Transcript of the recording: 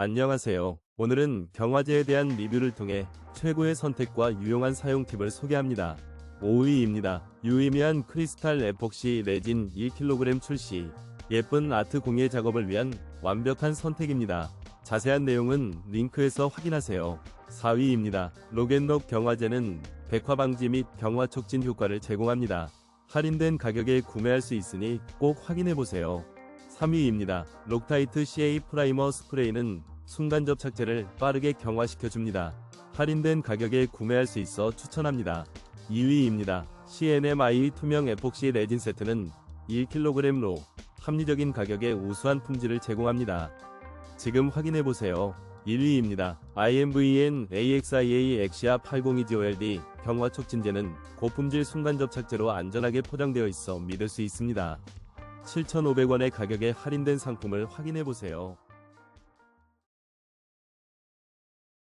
안녕하세요. 오늘은 경화제에 대한 리뷰를 통해 최고의 선택과 유용한 사용 팁을 소개합니다. 5위입니다. 유의미한 크리스탈 에폭시 레진 1kg 출시. 예쁜 아트 공예 작업을 위한 완벽한 선택입니다. 자세한 내용은 링크에서 확인하세요. 4위입니다. 로겐록 경화제는 백화 방지 및 경화 촉진 효과를 제공합니다. 할인된 가격에 구매할 수 있으니 꼭 확인해보세요. 3위입니다. 록타이트 CA 프라이머 스프레이는 순간 접착제를 빠르게 경화시켜줍니다. 할인된 가격에 구매할 수 있어 추천합니다. 2위입니다. CNMI 투명 에폭시 레진 세트는 1kg로 합리적인 가격에 우수한 품질을 제공합니다. 지금 확인해보세요. 1위입니다. IMVN AXIA 엑시아 802GOLD 경화 촉진제는 고품질 순간 접착제로 안전하게 포장되어 있어 믿을 수 있습니다. 7,500원의 가격에 할인된 상품을 확인해 보세요.